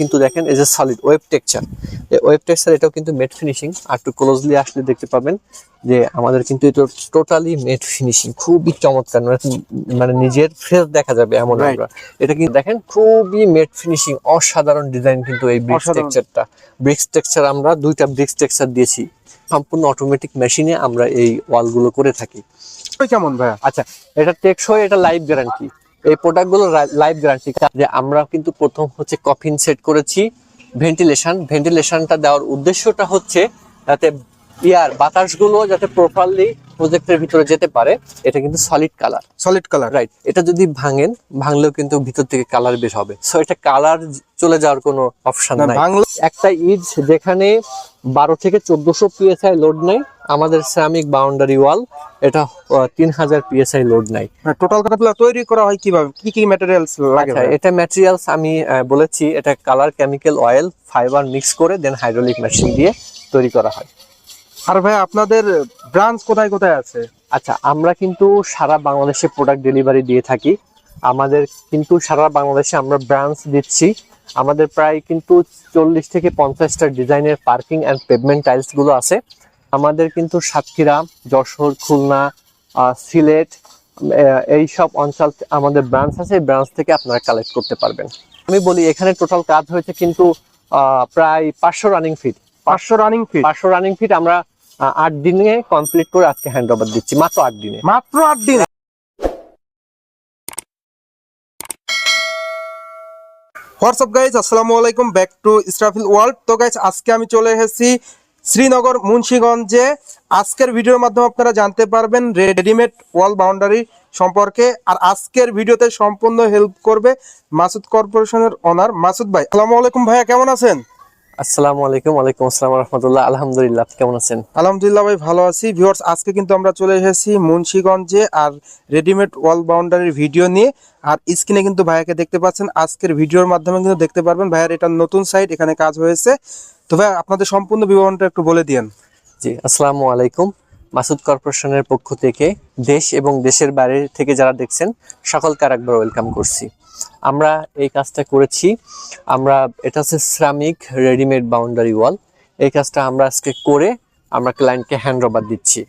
কিন্তু দেখেন এই যে সলিড ওয়েব টেক্সচার এই ওয়েব টেক্সচার এটাও কিন্তু মেট ফিনিশিং আর একটু ক্লোজলি আসলে দেখতে পাবেন যে আমাদের কিন্তু এটা টোটালি মেট ফিনিশিং খুবই চমৎকার। মানে মানে নিজের ফেস দেখা যাবে এমন. আমরা। এটা কিন্তু দেখেন খুবই মেট ফিনিশিং অসাধারণ ডিজাইন কিন্তু এই ব্রিক্স। টেক্সচারটা ব্রিক্স টেক্সচার আমরা দুইটা ব্রিক্স টেক্সচার দিয়েছি। সম্পূর্ণ অটোমেটিক মেশিনে আমরা এই ওয়ালগুলো করে থাকি। কেমন ভাইয়া? আচ্ছা এটা টেকসই এটা লাইফ গ্যারান্টি এই প্রোডাক্টগুলো লাইফ গ্যারান্টি যে আমরা কিন্তু প্রথম হচ্ছে কফিন সেট করেছি ভেন্টিলেশন ভেন্টিলেশনটা দেওয়ার উদ্দেশ্যটা হচ্ছে যাতে ইয়ার বাতাসগুলো যাতে প্রপারলি প্রজেক্টের ভিতরে যেতে পারে এটা কিন্তু solid colour solid colour right এটা যদি ভাঙেন ভাঙলেও কিন্তু ভিতর থেকে কালার বের হবে। সো এটা কালার চলে যাওয়ার কোনো অপশন নাই। একটা ইট যেখানে বারো থেকে চোদ্দশো পিএসআই লোড নেয় আমাদের সিরামিক বাউন্ডারি ওয়াল এটা তিন হাজার পিএসআই লোড নাই। টোটাল কথাগুলো তৈরি করা হয় কীভাবে? কি কি ম্যাটেরিয়ালস লাগে আচ্ছা এটা ম্যাটেরিয়ালস আমি বলেছি এটা colour chemical oil fibre mix করে দেন হাইড্রোলিক মেশিন দিয়ে তৈরি করা হয়। আর ভাই আপনাদের ব্রাঞ্চ কোথায় কোথায় আছে? আচ্ছা আমরা কিন্তু সারা বাংলাদেশে প্রোডাক্ট ডেলিভারি দিয়ে থাকি। আমাদের কিন্তু সারা বাংলাদেশে আমরা ব্রাঞ্চ দিচ্ছি। আমাদের প্রায় কিন্তু চল্লিশ থেকে পঞ্চাশটা ডিজাইনের পার্কিং অ্যান্ড পেভমেন্ট টাইলসগুলো আছে। আমাদের কিন্তু সাতক্ষীরা যশোর খুলনা সিলেট এই সব অঞ্চল আমাদের ব্রাঞ্চ আছে এই ব্রাঞ্চ থেকে আপনারা কালেক্ট করতে পারবেন। আমি বলি এখানে টোটাল কাজ হয়েছে কিন্তু আহ, প্রায় পাঁচশো রানিং ফিট পাঁচশো রানিং ফিট পাঁচশো রানিং ফিট আমরা আট দিনে কমপ্লিট করে আজকে হ্যান্ড ওভার দিচ্ছি মাত্র আট দিনে। মাত্র আট দিন? হোয়াটসঅ্যাপ গাইজ আসসালামু আলাইকুম ব্যাক টু ইসরাফিল ওয়ার্ল্ড তো গাইজ আজকে আমি চলে এসেছি শ্রীনগর, মুন্সীগঞ্জে আজকের ভিডিওর মাধ্যমে আপনারা জানতে পারবেন রেডিমেড ওয়াল বাউন্ডারি সম্পর্কে। আর আজকের ভিডিওতে সম্পূর্ণ হেল্প করবে মাসুদ কর্পোরেশনের ওনার মাসুদ ভাই। আসসালামু আলাইকুম ভাইয়া, কেমন আছেন? আসসালামু আলাইকুম ওয়ালাইকুম আসসালাম রহমতুল্লাহ আলহামদুলিল্লাহ আপনি কেমন আছেন? আলহামদুলিল্লাহ ভাই ভালো আছি। ভিউয়ার্স আজকে কিন্তু আমরা চলে এসেছি মুন্সিগঞ্জে আর রেডিমেড ওয়াল বাউন্ডারির ভিডিও নিয়ে। আর স্ক্রিনে কিন্তু ভাইয়াকে দেখতে পাচ্ছেন। আজকের ভিডিওর মাধ্যমে কিন্তু দেখতে পারবেন ভাইয়ার এটা নতুন সাইট এখানে কাজ হয়েছে। তো ভাই আপনাদের সম্পূর্ণ বিবরণটা একটু বলে দিয়েন। জি আসসালামু আলাইকুম। মাসুদ কর্পোরেশনের পক্ষ থেকে দেশ এবং দেশের বাইরে থেকে যারা দেখছেন সকলকে আরেকবার ওয়েলকাম করছি। আমরা এই কাজটা করেছি। আমরা, এটা হচ্ছে শ্রামিক রেডিমেড বাউন্ডারি ওয়াল এই কাজটা আমরা আজকে করে আমরা ক্লায়েন্টকে হ্যান্ড ওভার দিচ্ছি।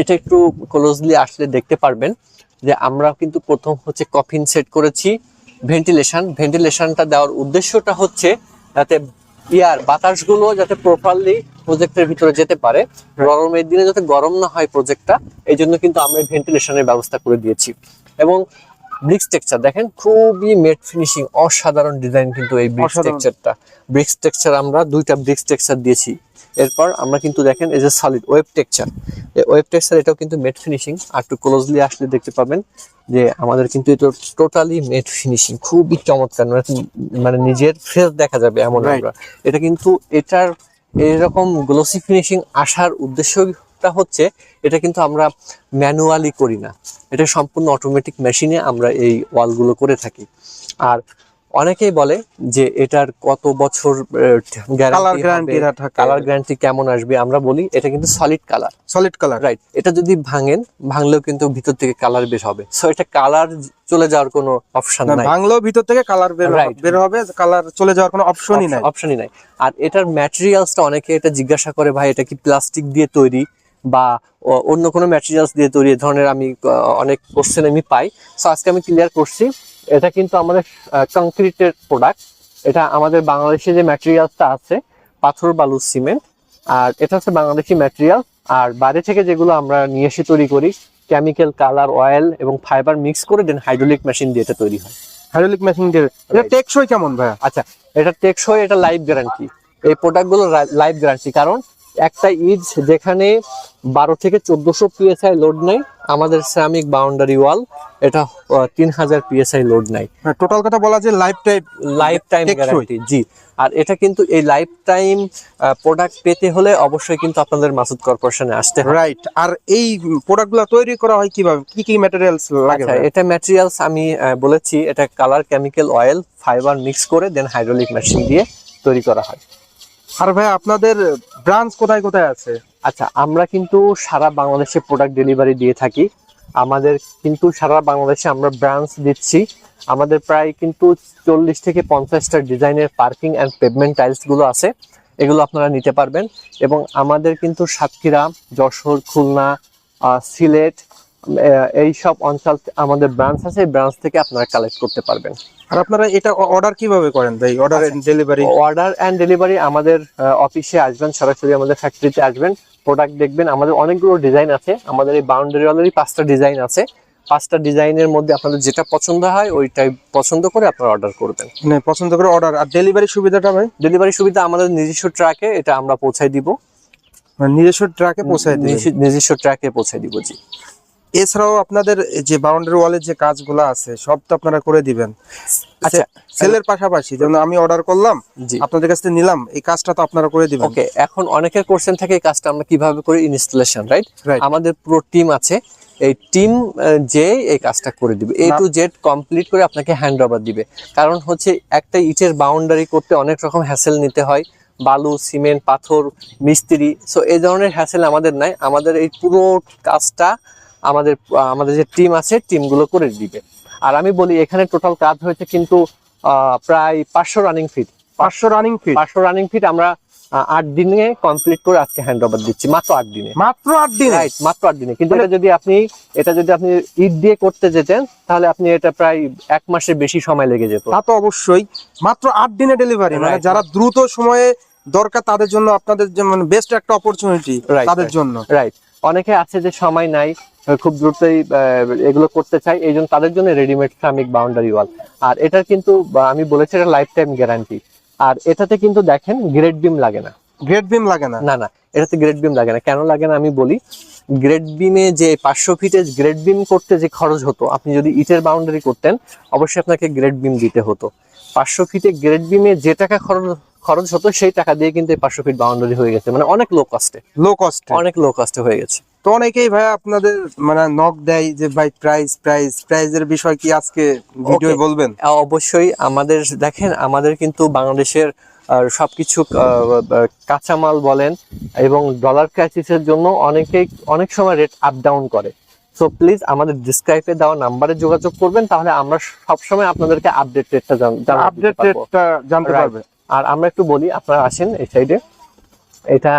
এটা একটু ক্লোজলি আসলে দেখতে পারবেন যে আমরা কিন্তু প্রথম হচ্ছে কফিন সেট করেছি ভেন্টিলেশন ভেন্টিলেশনটা দেওয়ার উদ্দেশ্যটা হচ্ছে যাতে ইয়ার বাতাসগুলো যাতে প্রপারলি প্রজেক্টের ভিতরে যেতে পারে গরমের দিনে যাতে গরম না হয় প্রজেক্টটা এই জন্য কিন্তু আমরা ভেন্টিলেশনের ব্যবস্থা করে দিয়েছি। এবং ব্রিক্স টেক্সচার দেখেন খুবই মেট ফিনিশিং অসাধারণ ডিজাইন কিন্তু এই ব্রিক্স। টেক্সচারটা ব্রিক্স টেক্সচার আমরা দুইটা ব্রিক্স টেক্সচার দিয়েছি। এরপর আমরা কিন্তু দেখেন এই যে সলিড ওয়েব টেক্সচার এই ওয়েব টেক্সচার এটাও কিন্তু মেট ফিনিশিং আর একটু ক্লোজলি আসলে দেখতে পাবেন যে আমাদের কিন্তু এটা টোটালি মেট ফিনিশিং খুবই চমৎকার। মানে মানে নিজের ফেস দেখা যাবে এমন. আমরা। এটা কিন্তু এটার এরকম গ্লোসি ফিনিশিং আসার উদ্দেশ্যটা হচ্ছে এটা কিন্তু আমরা ম্যানুয়ালি করি না। এটা সম্পূর্ণ অটোমেটিক মেশিনে আমরা এই ওয়ালগুলো করে থাকি। আর অনেকেই বলে যে এটার কত বছর কালার গ্যারান্টি কেমন আসবে আমরা বলি এটা কিন্তু solid colour solid colour right এটা যদি ভাঙেন ভাঙলেও কিন্তু ভিতর থেকে কালার বের হবে। সো এটা কালার চলে যাওয়ার কোনো অপশন নাই। ভাঙলেও ভিতর থেকে কালার বের. বের হবে কালার চলে যাওয়ার কোনো অপশনই নাই। অপশনই নাই। আর এটার ম্যাটেরিয়ালসটা অনেকে এটা জিজ্ঞাসা করে ভাই এটা কি প্লাস্টিক দিয়ে তৈরি? বা অন্য কোনো ম্যাটেরিয়ালস দিয়ে তৈরি এ ধরনের আমি অনেক কোশ্চেন আমি পাই। সো আজকে আমি ক্লিয়ার করছি এটা কিন্তু আমাদের কংক্রিটের প্রোডাক্ট এটা আমাদের বাংলাদেশে যে ম্যাটেরিয়ালসটা আছে পাথর বালু সিমেন্ট আর এটা হচ্ছে বাংলাদেশি ম্যাটেরিয়াল আর বাইরে থেকে যেগুলো আমরা নিয়ে এসে তৈরি করি কেমিক্যাল কালার অয়েল এবং ফাইবার মিক্স করে দেন হাইড্রোলিক মেশিন দিয়ে এটা তৈরি হয়। হাইড্রোলিক মেশিন দিয়ে এটা টেকসই কেমন ভাইয়া? আচ্ছা এটা টেকসই এটা লাইফ গ্যারান্টি এই প্রোডাক্টগুলো লাইফ গ্যারান্টি কারণ একটা ইট যেখানে বারো থেকে চোদ্দশো পিএসআই লোড নেয় আমাদের সিরামিক বাউন্ডারি ওয়াল এটা তিন হাজার পিএসআই লোড নেয়। টোটাল কথা বলা যে life time life time guarantee জি। আর এটা কিন্তু এই লাইফ টাইম প্রোডাক্ট পেতে হলে অবশ্যই কিন্তু আপনাদের মাসুদ কর্পোরেশনে আসতে হবে। রাইট আর এই প্রোডাক্টগুলো তৈরি করা হয় কীভাবে? কি কি ম্যাটেরিয়ালস লাগে আচ্ছা এটা ম্যাটেরিয়ালস আমি বলেছি এটা colour chemical oil fibre mix করে দেন হাইড্রোলিক মেশিন দিয়ে তৈরি করা হয়। আর ভাই, আপনাদের ব্রাঞ্চ কোথায় কোথায় আছে? আচ্ছা আমরা কিন্তু সারা বাংলাদেশে প্রোডাক্ট ডেলিভারি দিয়ে থাকি। আমাদের কিন্তু সারা বাংলাদেশে আমরা ব্রাঞ্চ দিচ্ছি। আমাদের প্রায় কিন্তু চল্লিশ থেকে পঞ্চাশটা ডিজাইনের পার্কিং অ্যান্ড পেভমেন্ট টাইলসগুলো আছে। এগুলো আপনারা নিতে পারবেন। এবং আমাদের কিন্তু সাতক্ষীরা, যশোর, খুলনা সিলেট এই সব অঞ্চল আমাদের ব্রাঞ্চ আছে এই ব্রাঞ্চ থেকে আপনারা কালেক্ট করতে পারবেন। আর আপনারা এটা অর্ডার কীভাবে করেন ভাই? Order and delivery order and delivery আমাদের অফিসে আসবেন সরাসরি আমাদের ফ্যাক্টরিতে আসবেন প্রোডাক্ট দেখবেন। আমাদের অনেকগুলো ডিজাইন আছে আমাদের এই বাউন্ডারি ওয়ালেরই পাঁচটা ডিজাইন আছে। পাঁচটা ডিজাইনের মধ্যে আপনাদের যেটা পছন্দ হয় ওইটাই পছন্দ করে আপনারা অর্ডার করবেন। মানে পছন্দ করে অর্ডার আর ডেলিভারি সুবিধাটা ভাই? ডেলিভারি সুবিধা আমাদের নিজস্ব ট্রাকে এটা আমরা পৌঁছাই দিব। মানে নিজস্ব ট্রাকে দিবেন। নিজস্ব- নিজস্ব ট্রাকে পৌঁছাই দিব জি। এছাড়াও আপনাদের যে বাউন্ডারি ওয়ালের যে কাজগুলো আছে সব তো আপনারা করে দিবেন। আচ্ছা। সেলের পাশাপাশি যেমন আমি অর্ডার করলাম আপনাদের কাছ থেকে নিলাম এই কাজটা তো আপনারা করে দিবেন। ওকে এখন অনেকের কোশ্চেন থাকে এই কাজটা আমরা কীভাবে করি ইনস্টলেশন রাইট. আমাদের পুরো টিম আছে এই টিম যে এই কাজটা করে দিবে। এ টু জেড কমপ্লিট করে আপনাকে হ্যান্ড ওভার দিবে। কারণ হচ্ছে একটা ইটের বাউন্ডারি করতে অনেক রকম হ্যাসেল নিতে হয়। বালু সিমেন্ট পাথর মিস্ত্রি সো এই ধরনের হ্যাসেল আমাদের নাই। আমাদের এই পুরো কাজটা আমাদের আমাদের যে টিম আছে টিমগুলো করে দিবে। আর আমি বলি এখানে টোটাল কাজ হয়েছে কিন্তু প্রায় পাঁচশো রানিং ফিট পাঁচশো রানিং ফিট পাঁচশো রানিং ফিট আমরা আট দিনে কমপ্লিট করে আজকে হ্যান্ড ওভার দিচ্ছি মাত্র আট দিনে। মাত্র আট দিন? রাইট মাত্র আট দিনে। কিন্তু এটা যদি আপনি এটা যদি আপনি ঈদ দিয়ে করতে যেতেন তাহলে আপনি এটা প্রায় এক মাসের বেশি সময় লেগে যেত। তা তো অবশ্যই। মাত্র আট দিনে ডেলিভারি মানে যারা দ্রুত সময়ে দরকার তাদের জন্য আপনাদের যেমন বেস্ট একটা অপরচুনিটি তাদের জন্য। রাইট অনেকে আছে যে সময় নাই খুব দ্রুতই এগুলো করতে চাই। এই জন্য তাদের জন্য রেডিমেড শ্রমিক বাউন্ডারি ওয়াল আর এটার কিন্তু আমি বলেছি এটা লাইফ টাইম গ্যারান্টি আর এটাতে কিন্তু দেখেন গ্রেড বিম লাগে না। গ্রেট বিম লাগে না? না না এটাতে গ্রেড বিম লাগে না। কেন লাগে না আমি বলি গ্রেড বিমে যে পাঁচশো ফিটে গ্রেড বিম করতে যে খরচ হতো আপনি যদি ইটের বাউন্ডারি করতেন অবশ্যই আপনাকে গ্রেড বিম দিতে হতো। পাঁচশো ফিটে গ্রেড বিমে যে টাকা খরচ খরচ হতো সেই টাকা দিয়ে কিন্তু এই পাঁচশো ফিট বাউন্ডারি হয়ে গেছে। মানে অনেক লো কস্টে লো কস্ট অনেক লো কস্টে হয়ে গেছে। তো অনেকেই ভাই আপনাদের মানে নক দেয় যে ভাই প্রাইস প্রাইস প্রাইজের বিষয় কি আজকে ভিডিও বলবেন? অবশ্যই আমাদের দেখেন আমাদের কিন্তু বাংলাদেশের সবকিছু কাঁচামাল বলেন এবং ডলার ক্রাইসিসের জন্য অনেকেই অনেক সময় রেট আপ ডাউন করে। সো প্লিজ আমাদের ডিসক্রাইবে দেওয়া নাম্বারে যোগাযোগ করবেন তাহলে আমরা সবসময় আপনাদেরকে আপডেট রেটটা আপডেট রেটটা জানতে. পারবে। আর আমরা একটু বলি আপনারা আসেন এই সাইডে এটা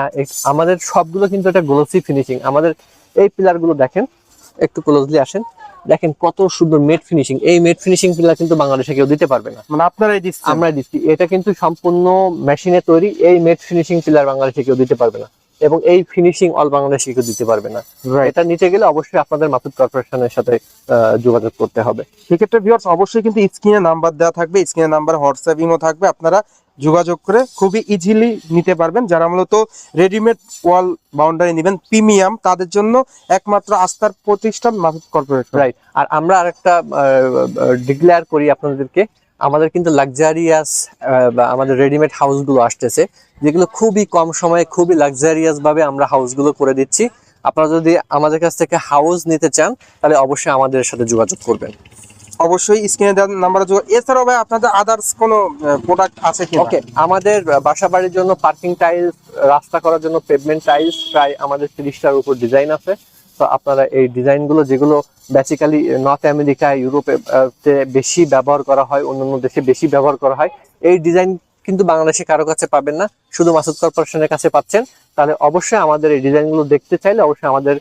আমাদের সবগুলো কিন্তু একটা গ্লোসি ফিনিশিং আমাদের এই পিলারগুলো দেখেন একটু ক্লোজলি আসেন। দেখেন কত সুন্দর মেট ফিনিশিং এই মেট ফিনিশিং পিলার কিন্তু বাংলাদেশে কেউ দিতে পারবে না। মানে আপনারাই দিচ্ছেন। আমরা দিচ্ছি। এটা কিন্তু সম্পূর্ণ মেশিনে তৈরি। এই মেট ফিনিশিং পিলার বাংলাদেশে কেউ দিতে পারবে না। এবং এই ফিনিশিং অল বাংলাদেশে কেউ দিতে পারবে না। এটা নিতে গেলে অবশ্যই আপনাদের মাসুদ কর্পোরেশনের সাথে যোগাযোগ করতে হবে। সেক্ষেত্রে ভিউয়ার্স অবশ্যই কিন্তু স্ক্রিনে নাম্বার দেওয়া থাকবে। স্ক্রিনে নাম্বার হোয়াটসঅ্যাপ ইমো থাকবে। আপনারা যোগাযোগ করে খুবই ইজিলি নিতে পারবেন। যারা মূলত রেডিমেড ওয়াল বাউন্ডারি নেবেন, প্রিমিয়াম, তাদের জন্য একমাত্র আস্থার প্রতিষ্ঠান মাসুদ কর্পোরেশন। রাইট আর আমরা আরেকটা ডিক্লেয়ার করি আপনাদেরকে। আমাদের কিন্তু লাক্সারিয়াস আমাদের রেডিমেড হাউসগুলো আসতেছে, যেগুলো খুবই কম সময়ে খুবই লাক্সারিয়াস ভাবে আমরা হাউসগুলো করে দিচ্ছি। আপনারা যদি আমাদের কাছ থেকে হাউস নিতে চান, তাহলে অবশ্যই আমাদের সাথে যোগাযোগ করবেন। অবশ্যই স্ক্রিনে দেওয়া নাম্বারে যোগাযোগ এছাড়াও ভাই, আপনাদের আদার্স কোনো প্রোডাক্ট আছে কি ওকে আমাদের বাসা বাড়ির জন্য পার্কিং টাইলস রাস্তা করার জন্য পেভমেন্ট টাইলস প্রায় আমাদের তিরিশটার উপর ডিজাইন আছে। তো আপনারা এই ডিজাইনগুলো যেগুলো বেসিক্যালি নর্থ আমেরিকা ইউরোপে বেশি ব্যবহার করা হয়, অন্যান্য দেশে বেশি ব্যবহার করা হয়, এই ডিজাইন কিন্তু বাংলাদেশে কারও কাছে পাবেন না। শুধু মাসুদ কর্পোরেশনের কাছে পাচ্ছেন। তাহলে অবশ্যই আমাদের এই ডিজাইনগুলো দেখতে চাইলে অবশ্যই আমাদের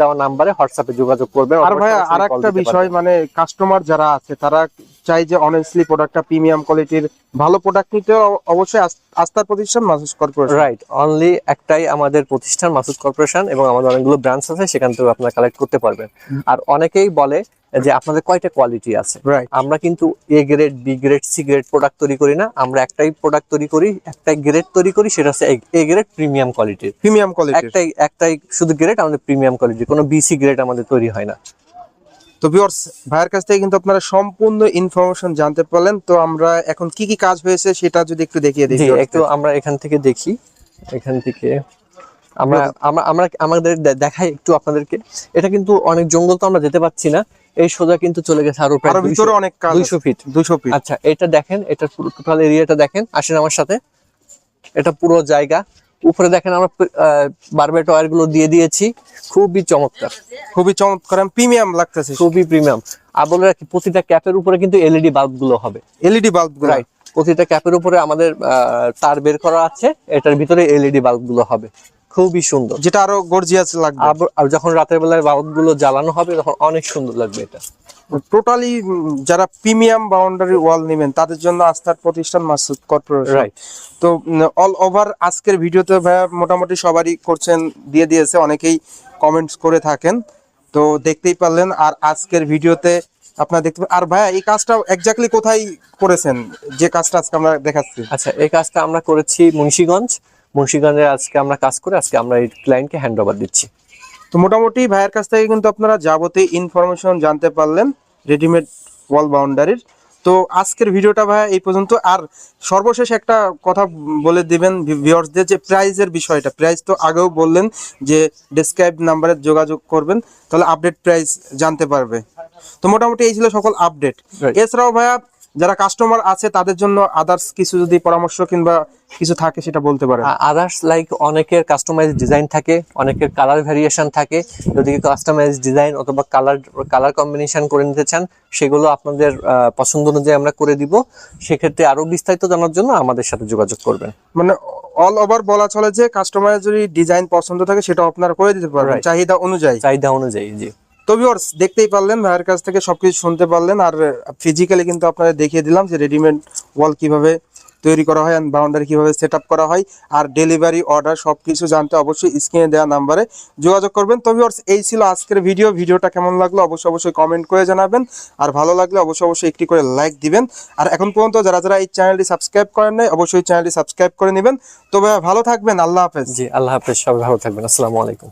দেওয়া নাম্বারে হোয়াটসঅ্যাপে যোগাযোগ করবেন আর ভাই অথবা আর একটা বিষয় মানে কাস্টমার যারা আছে তারা চাই যে অনেস্টলি প্রোডাক্টটা প্রিমিয়াম কোয়ালিটির ভালো প্রোডাক্ট নিতে অবশ্যই আস্থার প্রতিষ্ঠান মাসুদ কর্পোরেশন রাইট অনলি একটাই আমাদের প্রতিষ্ঠান মাসুদ কর্পোরেশন এবং আমাদের অনেকগুলো ব্রাঞ্চ আছে সেখান থেকে আপনারা কালেক্ট করতে পারবেন। আর অনেকেই বলে যে আপনাদের কয়টা কোয়ালিটি আছে? রাইট আমরা কিন্তু A grade B grade C grade product তৈরি করি না আমরা একটাই প্রোডাক্ট তৈরি করি একটাই গ্রেড তৈরি করি সেটা হচ্ছে এ গ্রেড প্রিমিয়াম কোয়ালিটির প্রিমিয়াম কোয়ালিটি একটাই একটাই শুধু গ্রেড আমাদের প্রিমিয়াম কোয়ালিটি কোনো বিসি গ্রেড আমাদের তৈরি হয় না। তো ভিউয়ার্স ভাইয়ের কাছ থেকে কিন্তু আপনারা সম্পূর্ণ ইনফরমেশন জানতে পারলেন। তো আমরা এখন কি কি কাজ হয়েছে সেটা যদি একটু দেখিয়ে দিই একটু আমরা এখান থেকে দেখি। এখান থেকে আমরা আমরা আমাদের দেখাই একটু আপনাদেরকে। এটা কিন্তু অনেক জঙ্গল তো আমরা যেতে পারছি না। এই সোজা কিন্তু চলে গেছে আরও প্রায় ভিতরে অনেক কাজ দুইশো ফিট দুইশো ফিট আচ্ছা এটা দেখেন এটা পুরো টোটাল এরিয়াটা দেখেন। আসেন আমার সাথে। এটা পুরো জায়গা। উপরে দেখেন আমরা বারবেট ওয়ারগুলো দিয়ে দিয়েছি। খুবই চমৎকার। খুবই চমৎকার প্রিমিয়াম লাগতেছে। খুবই প্রিমিয়াম আর বলে রাখি প্রতিটা ক্যাপের উপরে কিন্তু এলইডি বাল্বগুলো হবে। এলইডি বাল্ব রাইট প্রতিটা ক্যাপের উপরে আমাদের আহ, তার বের করা আছে। এটার ভিতরে এলইডি বাল্বগুলো হবে। খুবই সুন্দর। যেটা আরও গর্জিয়াস লাগবে। আর যখন রাতের বেলায় বাল্বগুলো জ্বালানো হবে তখন অনেক সুন্দর লাগবে এটা। টোটালি যারা প্রিমিয়াম বাউন্ডারি ওয়াল নেবেন তাদের জন্য আস্থার প্রতিষ্ঠান মাসুদ কর্পোরেশন রাইট তো অল ওভার আজকের ভিডিওতে ভাইয়া মোটামুটি সবারই করছেন দিয়ে দিয়েছে অনেকেই কমেন্টস করে থাকেন। তো দেখতেই পারলেন আর আজকের ভিডিওতে আপনারা দেখতে আর ভাইয়া এই কাজটা এক্স্যাক্টলি কোথায় করেছেন? যে কাজটা আজকে আমরা দেখাচ্ছি। আচ্ছা এই কাজটা আমরা করেছি মুন্সিগঞ্জ। মুন্সিগঞ্জে আজকে আমরা কাজ করে আজকে আমরা এই ক্লায়েন্টকে হ্যান্ড ওভার দিচ্ছি। তো মোটামুটি ভাইয়ের কাছ থেকে কিন্তু আপনারা যাবতীয় ইনফরমেশন জানতে পারলেন রেডিমেড ওয়াল বাউন্ডারির তো আজকের ভিডিওটা ভাইয়া এই পর্যন্ত। আর সর্বশেষ একটা কথা বলে দিবেন ভিউয়ার্সদের যে প্রাইজের বিষয়টা। প্রাইস তো আগেও বললেন যে ডেসক্রাইব নাম্বারে যোগাযোগ করবেন তাহলে আপডেট প্রাইস জানতে পারবে। তো মোটামুটি এই ছিল সকল আপডেট এছাড়াও ভাইয়া যারা কাস্টমার আছে তাদের জন্য আদার্স কিছু যদি পরামর্শ কিংবা কিছু থাকে সেটা বলতে পারেন। আদার্স লাইক অনেকের কাস্টমাইজ ডিজাইন থাকে অনেকের কালার ভ্যারিয়েশন থাকে। যদি কাস্টমাইজ ডিজাইন অথবা কালার কালার কম্বিনেশন করে নিতে চান সেগুলো আপনাদের পছন্দ অনুযায়ী আমরা করে দিব। সেক্ষেত্রে আরও বিস্তারিত জানার জন্য আমাদের সাথে যোগাযোগ করবেন। মানে অল ওভার বলা চলে যে কাস্টমারের যদি ডিজাইন পছন্দ থাকে সেটা আপনারা করে দিতে পারবেন। চাহিদা অনুযায়ী। চাহিদা অনুযায়ী জি। তো ভিউয়ার্স দেখতেই পারলেন, ভাইয়ের কাছ থেকে সব কিছু শুনতে পারলেন আর ফিজিক্যালি কিন্তু আপনাদের দেখিয়ে দিলাম যে রেডিমেড ওয়াল কীভাবে তৈরি করা হয় অ্যান্ড বাউন্ডারি কীভাবে সেট করা হয় আর ডেলিভারি অর্ডার সব কিছু জানতে অবশ্যই স্ক্রিনে দেওয়া নাম্বারে যোগাযোগ করবেন। তো ভিউয়ার্স এই ছিল আজকের ভিডিও ভিডিওটা কেমন লাগল অবশ্যই অবশ্যই কমেন্ট করে জানাবেন আর ভালো লাগলে অবশ্যই অবশ্যই একটি করে লাইক দিবেন। আর এখন পর্যন্ত যারা যারা এই চ্যানেলটি সাবস্ক্রাইব করেন নাই, অবশ্যই চ্যানেলটি সাবস্ক্রাইব করে নেবেন। তো ভাইয়া ভালো থাকবেন, আল্লাহ হাফেজ। জি, আল্লাহ হাফেজ, সবাই ভালো থাকবেন, আসসালামু আলাইকুম।